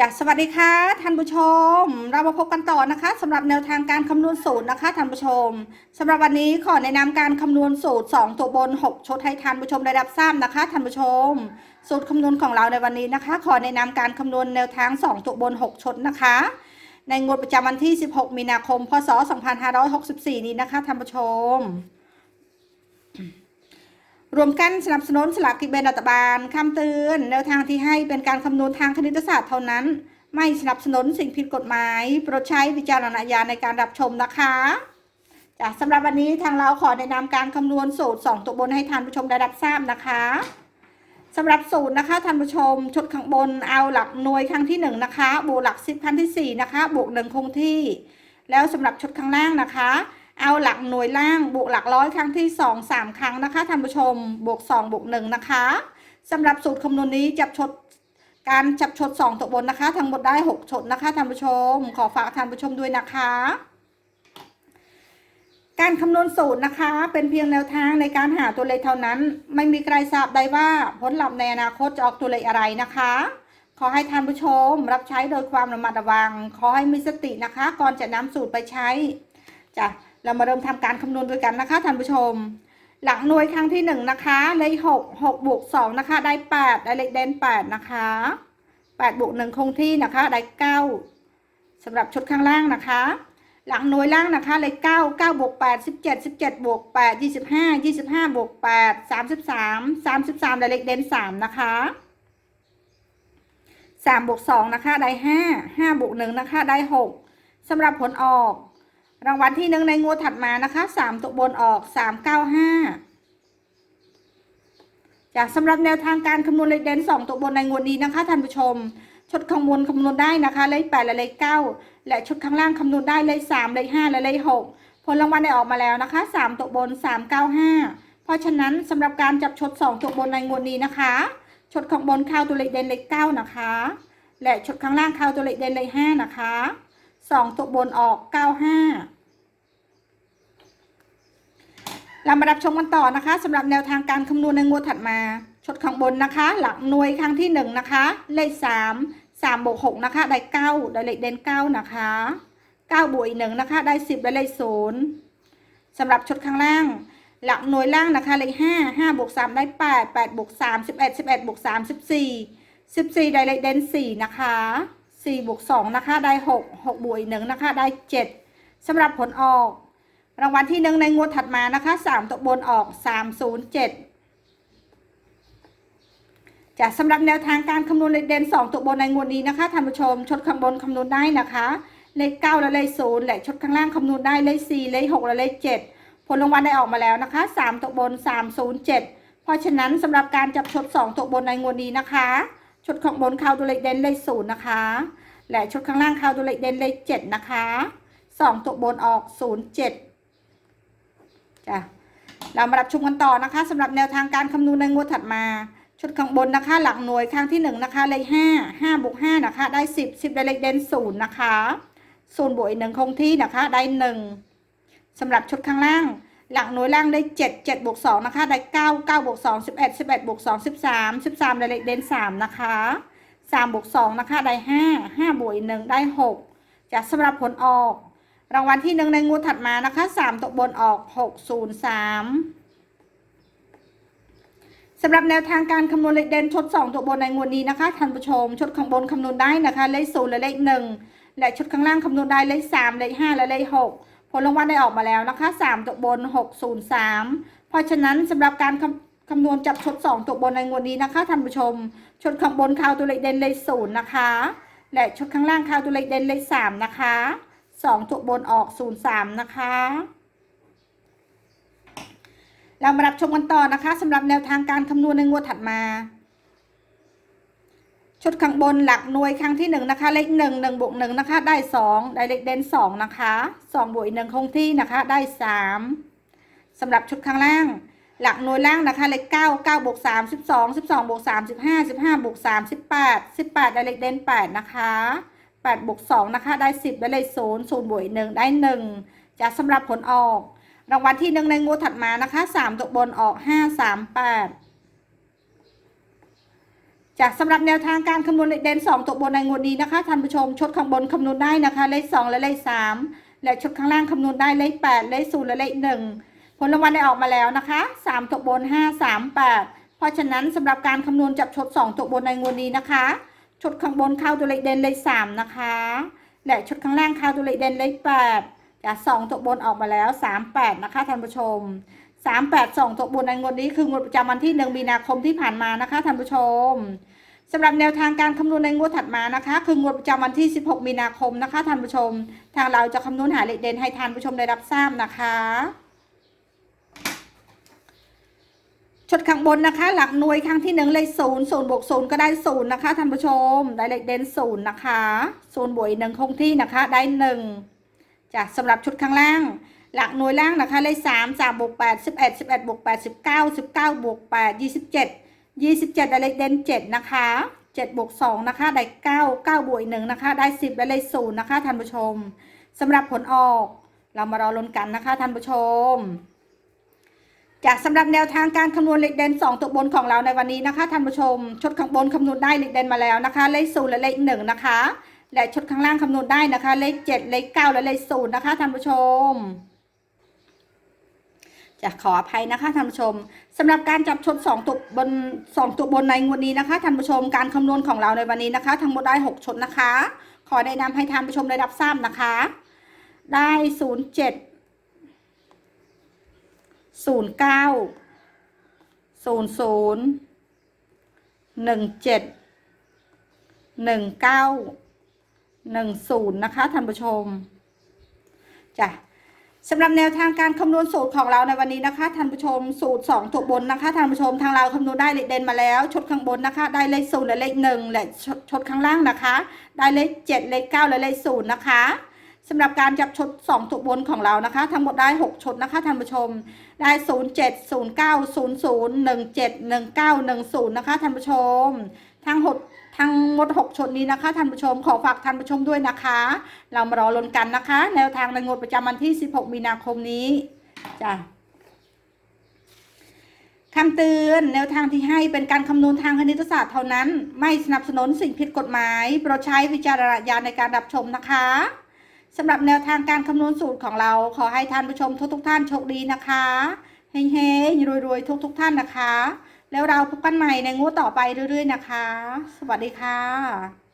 จากสวัสดีค่ะท่านผู้ชม เรามาพบกันต่อนะคะสำหรับแนวทางการคำนวณสูตรนะคะท่านผู้ชมสำหรับวันนี้ขอแนะนำการคำนวณสูตร 2 ตัวบน 6ชดให้ท่านผู้ชมได้รับทราบนะคะท่านผู้ชม สูตรคำนวณของเราในวันนี้นะคะ ขอแนะนำการคำนวณแนวทาง 2 ตัวบน 6ชดนะคะ ในงวดประจำวันที่ 16 มีนาคม พศ 2564 นี้นะคะท่านผู้ชม รวมกันสนับสนุนสลากกินแบ่งรัฐบาลคำเตือนแนวทางที่ให้เป็นการคำนวณทางคณิตศาสตร์เท่านั้น ไม่สนับสนุนสิ่งผิดกฎหมาย โปรดใช้วิจารณญาณในการรับชมนะคะจ้ะสำหรับวันนี้ทางเราขอแนะนำการคำนวณสูตร 2 ตัวบนให้ท่านผู้ชมได้รับทราบนะคะสำหรับสูตรนะคะท่านผู้ชมชุดข้างบนเอาหลักหน่วยครั้งที่ 1 นะคะบวกหลัก10ครั้งทีสี่4 นะคะบวกหนึ่งคงที่ แล้วสำหรับชุดข้างล่างนะคะ เอาหลักหน่วยล่างบวกหลักร้อยครั้งที่ 2 3 ครั้งนะคะท่านผู้ชมบวก2บวก1นะคะสำหรับสูตรคำนวณนี้จับชดการจับชด 2 ตัวบนนะคะ ทั้งหมดได้ 6 ชดนะคะท่านผู้ชม ขอฝากท่านผู้ชมด้วยนะคะ การคำนวณสูตรนะคะ เป็นเพียงแนวทางในการหาตัวเลขเท่านั้น ไม่มีใครทราบได้ว่าผลลัพธ์ในอนาคตจะออกตัวเลขอะไรนะคะขอให้ท่านผู้ชมรับใช้โดยความระมัดระวัง ขอให้มีสตินะคะ ก่อนจะนำสูตรไปใช้จ้ะ เรามาเริ่มทำการคำนวณด้วยกันนะคะท่านผู้ชม หลักหน่วยครั้งที่หนึ่งนะคะ เลขหกหกบวกสองนะคะ ได้แปดได้เลขเด่นแปดนะคะแปดบวกหนึ่งคงที่นะคะ ได้เก้าสำหรับชุดข้างล่างนะคะ หลักหน่วยล่างนะคะ เลขเก้าเก้าบวกแปดสิบเจ็ดสิบเจ็ดบวกแปดยี่สิบห้ายี่สิบห้าบวกแปดสามสิบสามสามสิบสามได้เลขเด่นสามนะคะสามบวกสองนะคะ ได้ห้าห้าบวกหนึ่งนะคะ ได้หกสำหรับผลออก รางวัลที่หนึ่งในงวดถัดมานะคะสามตัวบนออกสามเก้าห้าจากสำหรับแนวทางการคำนวณเลขเด่นสองตัวบนในงวดนี้นะคะท่านผู้ชมชุดข้างบนคำนวณได้นะคะ เลขแปดและเลขเก้าและชุดข้างล่างคำนวณได้เลขสามเลขห้าและเลขหกผลรางวัลได้ออกมาแล้วนะคะสามตัวบนสามเก้าห้าเพราะฉะนั้นสำหรับการจับชุดสองตัวบนในงวดนี้นะคะชุดข้างบนเข้าตัวเลขเด่นเลขเก้านะคะ และชุดข้างล่างเข้าตัวเลขเด่นเลขห้านะคะ สองตัวบนออกเก้าห้าเรามารับชมกันต่อนะคะสำหรับแนวทางการคำนวณในงวดถัดมาชดข้างบนนะคะ หลักหน่วยครั้งที่หนึ่งนะคะ เลขสามสามบวกหกนะคะ ได้เก้าได้เลขเด่นเก้านะคะเก้าบวกอีกหนึ่งนะคะ ได้สิบได้เลขศูนย์สำหรับชดข้างล่าง หลักหน่วยล่างนะคะ เลขห้าห้าบวกสามได้แปดแปดบวกสามสิบเอ็ดสิบเอ็ดบวกสามสิบสี่สิบสี่ได้เลขเด่นสี่นะคะ สี่บวกสองนะคะ ได้หกหกบวกอีกหนึ่งนะคะ ได้เจ็ดสำหรับผลออก รางวัลที่หนึ่งในงวดถัดมานะคะสามตัวบนออกสามศูนย์เจ็ดจะสำหรับแนวทางการคำนวณเลขเด่นสองตัวบนในงวดนี้นะคะท่านผู้ชมชดข้างบนคำนวณได้นะคะเลขเก้าและเลขศูนย์และชดข้างล่างคำนวณได้เลขสี่เลขหกและเลขเจ็ดผลรางวัลได้ออกมาแล้วนะคะสามตัวบนสามศูนย์เจ็ดเพราะฉะนั้นสำหรับการจับชดสองตัวบนในงวดนี้นะคะ ชุดข้างบนเข้าตัวเลขเด่นเลขศูนย์นะคะ และชุดข้างล่างเข้าตัวเลขเด่นเลขเจ็ดนะคะสองตัวบนออกศูนย์เจ็ดจ้ะเรามารับชมกันต่อนะคะสำหรับแนวทางการคำนวณในงวดถัดมา ชุดข้างบนนะคะ หลักหน่วยครั้งที่หนึ่งนะคะ เลขห้าห้าบวกห้านะคะ ได้สิบสิบได้เลขเด่นศูนย์นะคะศูนย์บวกอีกหนึ่งคงที่นะคะ ได้หนึ่งสำหรับชุดข้างล่าง หลักหน่วยล่างได้เจ็ดเจ็ดบวกสองนะคะ ได้เก้าเก้าบวกสองสิบเอ็ดสิบเอ็ดบวกสองสิบสามสิบสามได้เลขเด่นสามนะคะสามบวกสองนะคะ ได้ห้าห้าบวกอีกหนึ่งได้หกจากสำหรับผลออก รางวัลที่หนึ่งในงวดถัดมานะคะสามตัวบนออกหกศูนย์สามสำหรับแนวทางการคำนวณเลขเด่นชดสองตัวบนในงวดนี้นะคะท่านผู้ชมชดข้างบนคำนวณได้นะคะ เลขศูนย์และเลขหนึ่งและชุดข้างล่างคำนวณได้เลขสามเลขห้าและเลขหก ผลรางวัลได้ออกมาแล้วนะคะสามตัวบนหกศูนย์สามเพราะฉะนั้นสำหรับการคำคำนวณจับชดสองตัวบนในงวดนี้นะคะท่านผู้ชม ชดข้างบนข้าตัวเลขเด่นเลขศูนย์นะคะ และชุดข้างล่างข้าตัวเลขเด่นเลขสามนะคะสองตัวบนออกศูนย์สามนะคะเรามารับชมกันต่อนะคะสำหรับแนวทางการคำนวณในงวดถัดมา ชุดข้างบนหลักหน่วยครั้งที่หนึ่งนะคะเลขหนึ่งหนึ่งบวกหนึ่งนะคะได้สองได้เลขเด่นสองนะคะสองบวกอีกหนึ่งคงที่นะคะได้สามสำหรับชุดข้างล่าง หลักหน่วยล่างนะคะเลขเก้าเก้าบวกสามสิบสองสิบสองบวกสามสิบห้าสิบห้าบวกสามสิบแปดสิบแปดได้เลขเด่นแปดนะคะแปดบวกสองนะคะได้สิบได้เลขศูนย์ศูนย์บวกอีกหนึ่งได้หนึ่งจากสำหรับผลออก รางวัลที่หนึ่งในงวดถัดมานะคะสามตัวบนออกห้าสามแปด จากสำหรับแนวทางการคำนวณเลขเด่น2ตัวบนในงวดนี้นะคะท่านผู้ชมชดข้างบนคำนวณได้นะคะ เลข2และเลข3และชดข้างล่างคำนวณได้เลข8เลข0และเลข1ผลรางวัลได้ออกมาแล้วนะคะ 3ตัวบน 5 3 8 เพราะฉะนั้นสำหรับการคำนวณจับชด2ตัวบนในงวดนี้นะคะชดข้างบนเข้าตัวเลขเด่นเลข3นะคะ และชดข้างล่างเข้าตัวเลขเด่นเลข8จาก2ตัวบนออกมาแล้ว 38 นะคะท่านผู้ชม สามแปดสองตัวบนในงวดนี้คืองวดประจำวันที่หนึ่งมีนาคมที่ผ่านมานะคะท่านผู้ชมสำหรับแนวทางการคำนวณในงวดถัดมานะคะ คืองวดประจำวันที่ 16 มีนาคมนะคะท่านผู้ชม ทางเราจะคำนวณหาเลขเด่นให้ท่านผู้ชมได้รับทราบนะคะชดข้างบนนะคะ หลักหน่วยครั้งที่หนึ่งเลขศูนย์ศูนย์บวกศูนย์ก็ได้ศูนย์นะคะท่านผู้ชม ได้เลขเด่นศูนย์นะคะศูนย์บวกอีกหนึ่งคงที่นะคะ ได้หนึ่งจากสำหรับชุดข้างล่าง หลักหน่วยล่างนะคะเลขสามสามบวกแปดสิบเอ็ดสิบเอ็ดบวกแปดสิบเก้าสิบเก้าบวกแปดยี่สิบเจ็ดยี่สิบเจ็ดได้เลขเด่นเจ็ดนะคะเจ็ดบวกสองนะคะได้เก้าเก้าบวกอีกหนึ่งนะคะ ได้สิบได้เลขศูนย์นะคะท่านผู้ชมสำหรับผลออก เรามารอลุ้นกันนะคะท่านผู้ชม จากสำหรับแนวทางการคำนวณเลขเด่น2ตัวบนของเราในวันนี้นะคะท่านผู้ชมชดข้างบนคำนวณได้เลขเด่นมาแล้วนะคะ เลขศูนย์และเลขหนึ่งนะคะและชดข้างล่างคำนวณได้นะคะ เลขเจ็ดเลขเก้าและเลขศูนย์นะคะท่านผู้ชม จะขออภัยนะคะท่านผู้ชมสำหรับการจับชด2ตัวบน2ตัวบนในงวดนี้นะคะท่านผู้ชมการคำนวณของเราในวันนี้นะคะ ทั้งหมดได้ 6ชดนะคะ ขอแนะนำให้ท่านผู้ชมได้รับทราบนะคะ ได้ 07ศูนย์เก้าศูนย์ศูนย์หนึ่งเจ็ดหนึ่งเก้าหนึ่งศูนย์นะคะท่านผู้ชมจ้ะ สำหรับแนวทางการคำนวณสูตรของเราในวันนี้นะคะท่านผู้ชมสูตรสองตัวบนนะคะท่านผู้ชมทางเราคำนวณได้เลขเด่นมาแล้วชดข้างบนนะคะ ได้เลขศูนย์และเลขหนึ่งและชดชดข้างล่างนะคะ ได้เลขเจ็ดเลขเก้าและเลขศูนย์นะคะสำหรับการจับชดสองตัวบนของเรานะคะ ทั้งหมดได้หกชดนะคะท่านผู้ชมได้ 0 7 0 9 0 0 1 7 1 9 1 0 นะคะท่านผู้ชมทั้งหด ทั้งหมด 6 ชนนี้นะคะท่านผู้ชมขอฝากท่านผู้ชมด้วยนะคะ เรามารอลุ้นกันนะคะ แนวทางในงวดประจำวันที่ 16 มีนาคมนี้จ้ะคำเตือนแนวทางที่ให้เป็นการคำนวณทางคณิตศาสตร์เท่านั้น ไม่สนับสนุนสิ่งผิดกฎหมายโปรดใช้วิจารณญาณในการรับชมนะคะสำหรับแนวทางการคำนวณสูตรของเรา ขอให้ท่านผู้ชมทุกๆท่านโชคดีนะคะเฮ้งๆรวยๆทุกๆท่านนะคะ แล้วเราพบกันใหม่ในงวดต่อไปเรื่อยๆนะคะ สวัสดีค่ะ